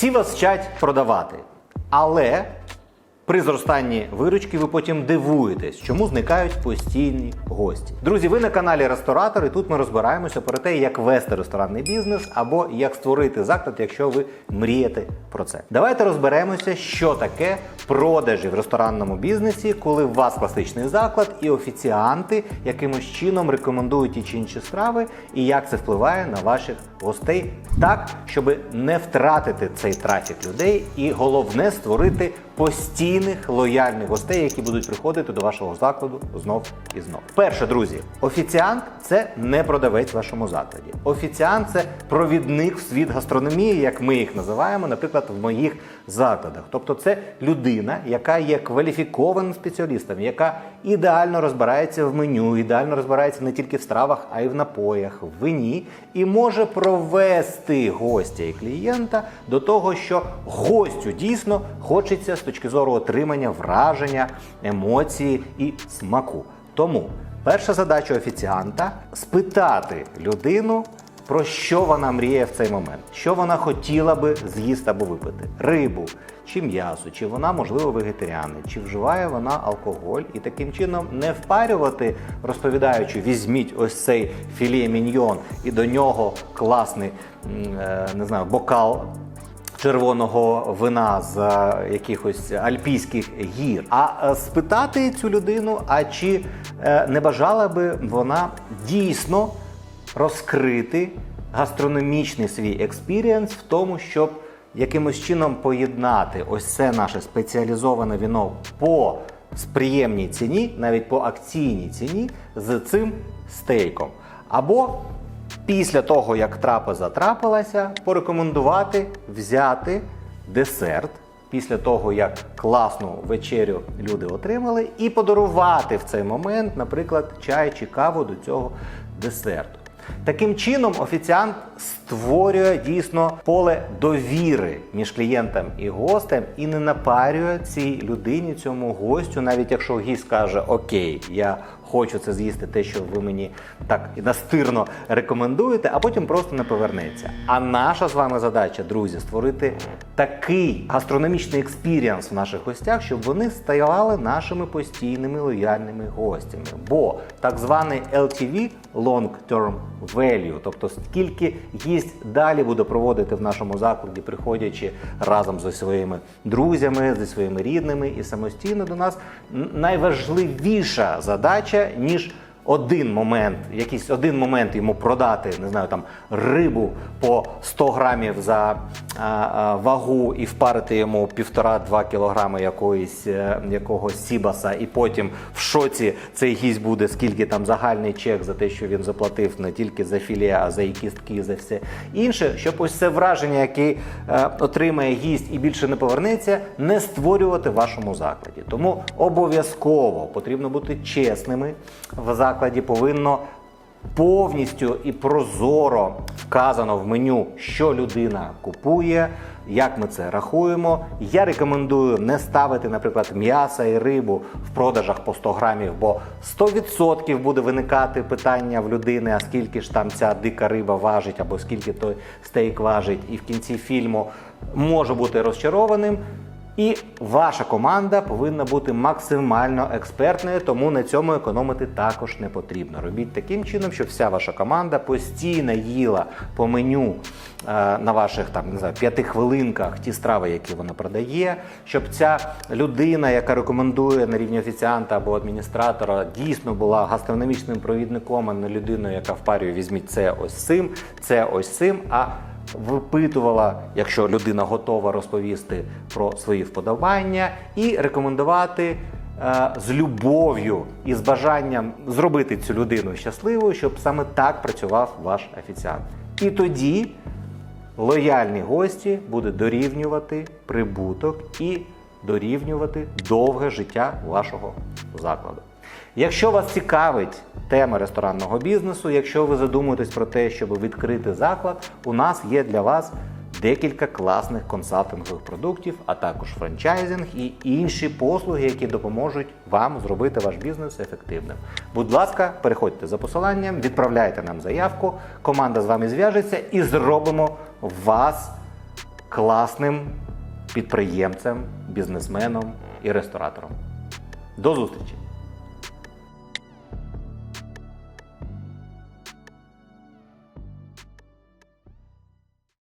Всі вас вчать продавати, але при зростанні виручки ви потім дивуєтесь, чому зникають постійні гості. Друзі, ви на каналі Ресторатор, і тут ми розбираємося про те, як вести ресторанний бізнес або як створити заклад, якщо ви мрієте про це. Давайте розберемося, що таке продажі в ресторанному бізнесі, коли у вас класичний заклад і офіціанти якимось чином рекомендують ті чи інші страви, і як це впливає на ваших гостей так, щоб не втратити цей трафік людей, і головне створити постійних лояльних гостей, які будуть приходити до вашого закладу знов і знов. Перше, друзі, офіціант це не продавець в вашому закладі. Офіціант це провідник в світ гастрономії, як ми їх називаємо, наприклад, в моїх закладах. Тобто, це людина, яка є кваліфікованим спеціалістом, яка ідеально розбирається в меню, ідеально розбирається не тільки в стравах, а й в напоях, в вині, і може провести гостя і клієнта до того, що гостю дійсно хочеться з точки зору отримання враження, емоції і смаку. Тому перша задача офіціанта спитати людину. Про що вона мріє в цей момент? Що вона хотіла би з'їсти або випити? Рибу чи м'ясо, чи вона, можливо, вегетаріанець, чи вживає вона алкоголь, і таким чином не впарювати, розповідаючи, візьміть ось цей філе міньйон і до нього класний е, не знаю, бокал червоного вина з е, якихось альпійських гір, а е, спитати цю людину, а чи не бажала би вона дійсно розкрити гастрономічний свій експірієнс в тому, щоб якимось чином поєднати ось це наше спеціалізоване віно по сприємній ціні, навіть по акційній ціні, з цим стейком. Або після того, як трапеза трапилася, порекомендувати взяти десерт. Після того, як класну вечерю люди отримали, і подарувати в цей момент, наприклад, чай чи каву до цього десерту. Таким чином, офіціант створює дійсно поле довіри між клієнтом і гостем і не напарює цій людині, цьому гостю, навіть якщо гість каже Окей, я хочу це з'їсти, те, що ви мені так настирно рекомендуєте, а потім просто не повернеться. А наша з вами задача, друзі, створити такий гастрономічний експіріанс в наших гостях, щоб вони ставали нашими постійними лояльними гостями. Бо так званий LTV Long Term Value, тобто скільки гість далі буде проводити в нашому закладі, приходячи разом зі своїми друзями, зі своїми рідними і самостійно до нас найважливіша задача, ніж один момент, якийсь один момент йому продати, не знаю, там рибу по 100 грамів за а, а, вагу і впарити йому півтора-два кілограми якоїсь е, якогось сібаса, і потім в шоці цей гість буде, скільки там загальний чек за те, що він заплатив не тільки за філе, а за і кістки, за все інше, щоб ось це враження, яке е, отримає гість і більше не повернеться, не створювати в вашому закладі. Тому обов'язково потрібно бути чесними в закладі, повинно повністю і прозоро вказано в меню, що людина купує, як ми це рахуємо. Я рекомендую не ставити, наприклад, м'ясо і рибу в продажах по 100 грамів, бо 100% буде виникати питання в людини, а скільки ж там ця дика риба важить, або скільки той стейк важить, і в кінці фільму може бути розчарованим. І ваша команда повинна бути максимально експертною, тому на цьому економити також не потрібно. Робіть таким чином, щоб вся ваша команда постійно їла по меню е, на ваших там не знаю п'яти хвилинках ті страви, які вона продає, щоб ця людина, яка рекомендує на рівні офіціанта або адміністратора, дійсно була гастрономічним провідником, а не людиною, яка впарює візьміть це ось цим, це ось цим. а випитувала, якщо людина готова розповісти про свої вподобання, і рекомендувати е, з любов'ю і з бажанням зробити цю людину щасливою, щоб саме так працював ваш офіціант. І тоді лояльні гості будуть дорівнювати прибуток і дорівнювати довге життя вашого закладу. Якщо вас цікавить тема ресторанного бізнесу, якщо ви задумуєтесь про те, щоб відкрити заклад, у нас є для вас декілька класних консалтингових продуктів, а також франчайзинг і інші послуги, які допоможуть вам зробити ваш бізнес ефективним. Будь ласка, переходьте за посиланням, відправляйте нам заявку, команда з вами зв'яжеться і зробимо вас класним підприємцем, бізнесменом і ресторатором. До зустрічі!